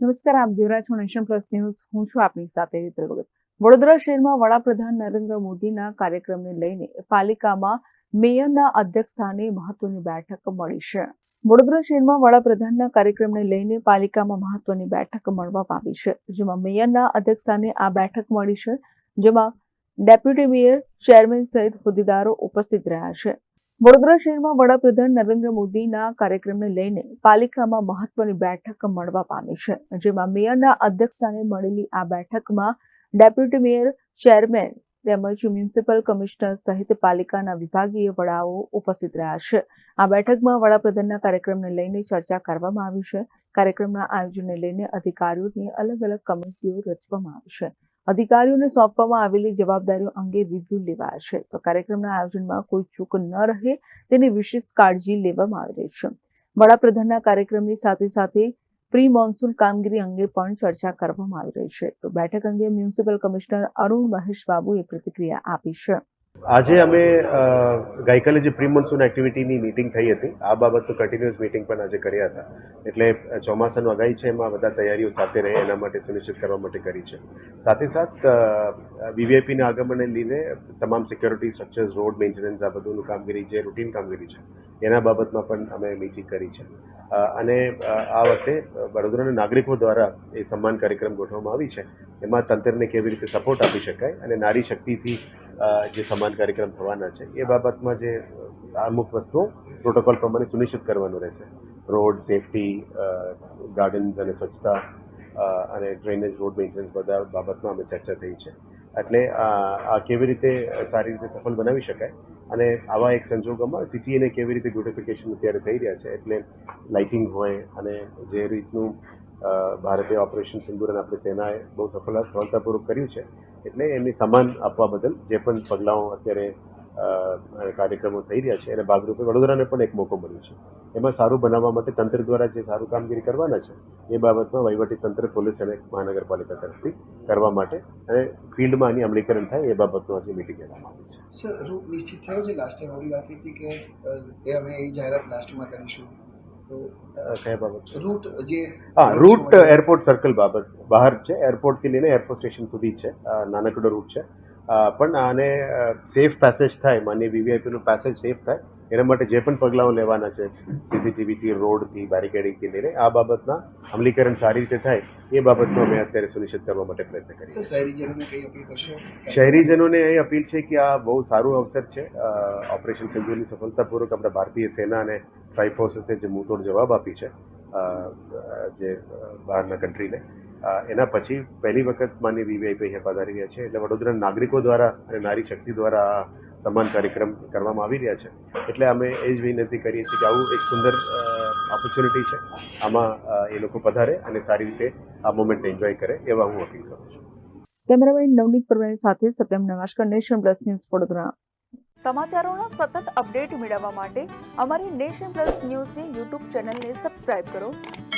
નમસ્કાર, આપ જોઈ રહ્યા છો નેશન પ્લસ ન્યૂઝ. હું છું આપની સાથે હેતલ વડોદરા શહેરમાં વડાપ્રધાન નરેન્દ્ર મોદીના કાર્યક્રમને લઈને પાલિકામાં મેયરના અધ્યક્ષ સ્થાને મહત્વની બેઠક મળી છે. વડોદરા શહેરમાં વડાપ્રધાનના કાર્યક્રમને લઈને પાલિકામાં મહત્વની બેઠક મળવામાં આવી છે. જેમાં મેયરના અધ્યક્ષ સ્થાને આ બેઠક મળી છે. જેમાં ડેપ્યુટી મેયર, ચેરમેન સહિત હોદ્દેદારો ઉપસ્થિત રહ્યા છે. વડોદરા શહેરમાં વડાપ્રધાન નરેન્દ્ર મોદીના કાર્યક્રમને લઈને પાલિકામાં મહત્વની બેઠક મળવા પામી છે. જેમાં મેયરના અધ્યક્ષસ્થાને મળેલી આ બેઠકમાં ડેપ્યુટી મેયર, ચેરમેન તેમજ મ્યુનિસિપલ કમિશનર સહિત પાલિકાના વિભાગીય વડાઓ ઉપસ્થિત રહ્યા છે. આ બેઠકમાં વડાપ્રધાનના કાર્યક્રમને લઈને ચર્ચા કરવામાં આવી છે. કાર્યક્રમના આયોજનને લઈને અધિકારીઓની અલગ અલગ કમિટીઓ રચવામાં આવી છે. અધિકારીઓને સોંપવામાં આવેલી જવાબદારીઓ અંગે રિવ્યુ લેવાયા છે તો કાર્યક્રમના આયોજનમાં કોઈ ચૂક ન રહે, તેની વિશેષ કાળજી લેવામાં આવી રહી છે. વડાપ્રધાનના કાર્યક્રમની સાથે સાથે પ્રી મોન્સૂન કામગીરી અંગે પણ ચર્ચા કરવામાં આવી રહી છે. તો બેઠક અંગે મ્યુનિસિપલ કમિશનર અરુણ મહેશ બાબુએ પ્રતિક્રિયા આપી છે. આજે અમે ગઈકાલે જે પ્રી મોન્સૂન એક્ટિવિટીની મિટિંગ થઈ હતી, આ બાબતનું કન્ટિન્યુઅસ મિટિંગ પણ આજે કર્યા હતા. એટલે ચોમાસાનું આગાહી છે, એમાં બધા તૈયારીઓ સાથે રહે, એના માટે સુનિશ્ચિત કરવા માટે કરી છે. સાથે સાથ વીવીઆઈપીના આગમનને લીધે તમામ સિક્યોરિટી સ્ટ્રક્ચર્સ રોડ મેન્ટેનન્સ આ બધુંનું કામગીરી જે રૂટીન કામગીરી છે, એના બાબતમાં પણ અમે મિટિંગ કરી છે. અને આ વખતે વડોદરાના નાગરિકો દ્વારા એ સન્માન કાર્યક્રમ ગોઠવવામાં આવી છે. એમાં તંત્રને કેવી રીતે સપોર્ટ આપી શકાય અને નારી શક્તિથી જે સમાન કાર્યક્રમ થવાના છે, એ બાબતમાં જે અમુક વસ્તુઓ પ્રોટોકોલ પ્રમાણે સુનિશ્ચિત કરવાનું રહેશે. રોડ સેફટી ગાર્ડન્સ અને સ્વચ્છતા અને ડ્રેનેજ રોડ મેન્ટેનન્સ બધા બાબતમાં અમે ચર્ચા થઈ છે. એટલે આ કેવી રીતે સારી રીતે સફળ બનાવી શકાય અને આવા એક સંજોગોમાં સિટીને કેવી રીતે બ્યુટિફિકેશન અત્યારે થઈ રહ્યા છે, એટલે લાઇટિંગ હોય અને જે રીતનું ભારતીય ઓપરેશન સિંદુરન આપણી સેનાએ બહુ સફળ, સફળતાપૂર્વક કર્યું છે. એટલે એમની સન્માન આપવા બદલ જે પણ પગલાઓ અત્યારે કાર્યક્રમો થઈ રહ્યા છે, એને ભાગરૂપે વડોદરાને પણ એક મોકો મળ્યો છે. એમાં સારું બનાવવા માટે તંત્ર દ્વારા જે સારું કામગીરી કરવાના છે, એ બાબતમાં વહીવટી તંત્ર, પોલીસ અને મહાનગરપાલિકા તરફથી કરવા માટે અને ફિલ્ડમાં આની અમલીકરણ થાય એ બાબતનું આજે મિટિંગ કરવામાં આવી છે. સર નિશ્ચિત થયો છે લાસ્ટ ટાઈમ ઓલી વાત હતી કે અમે એ જાહેરાત લાસ્ટમાં કરીશું. કયા બાબત રૂટ જે હા રૂટ એરપોર્ટ સર્કલ બાબત બહાર છે. એરપોર્ટથી લઈને એરપોર્ટ સ્ટેશન સુધી છે. નાનકડો રૂટ છે. પણ આને સેફ પેસેજ થાય માન્ય વીવીઆઈપીનો પેસેજ સેફ થાય. એના માટે જે પણ પગલાઓ લેવાના છે સીસીટીવીથી રોડથી બેરિકેડિંગથી લઈને આ બાબતના અમલીકરણ સારી રીતે થાય એ બાબતનો અમે અત્યારે સુનિશ્ચિત કરવા માટે પ્રયત્ન કરીએ શહેરીજનોને એ અપીલ છે કે આ બહુ સારું અવસર છે. ઓપરેશન સિંધુની સફળતાપૂર્વક આપણા ભારતીય સેના અને ટ્રાઇફોર્સેસે જે મુંતોડ જવાબ આપી છે જે બહારના કન્ટ્રીને એના પછી પહેલી વખત માન્ય વીવીઆઈપી અહીંયા પધારી રહ્યા છે. એટલે વડોદરાના નાગરિકો દ્વારા અને નારી શક્તિ દ્વારા આ સન્માન કાર્યક્રમ કરવામાં આવી રહ્યા છે. એટલે અમે એ જ વિનંતી કરીએ છીએ કે આવું એક સુંદર ઓપોર્ચ્યુનિટી છે. આમાં એ લોકો પધારે અને સારી રીતે આ મોમેન્ટ એન્જોય કરે એવા હું અપીલ કરું છું. કેમેરામેન નવનીત પરમાણી સાથે સત્યમ નવાશકર નેશન પ્લસ ન્યૂઝ વડોદરા. સમાચારોનો સતત અપડેટ મેળવવા માટે અમારી નેશન પ્લસ ન્યૂઝની યુટ્યુબ ચેનલને સબસ્ક્રાઇબ કરો.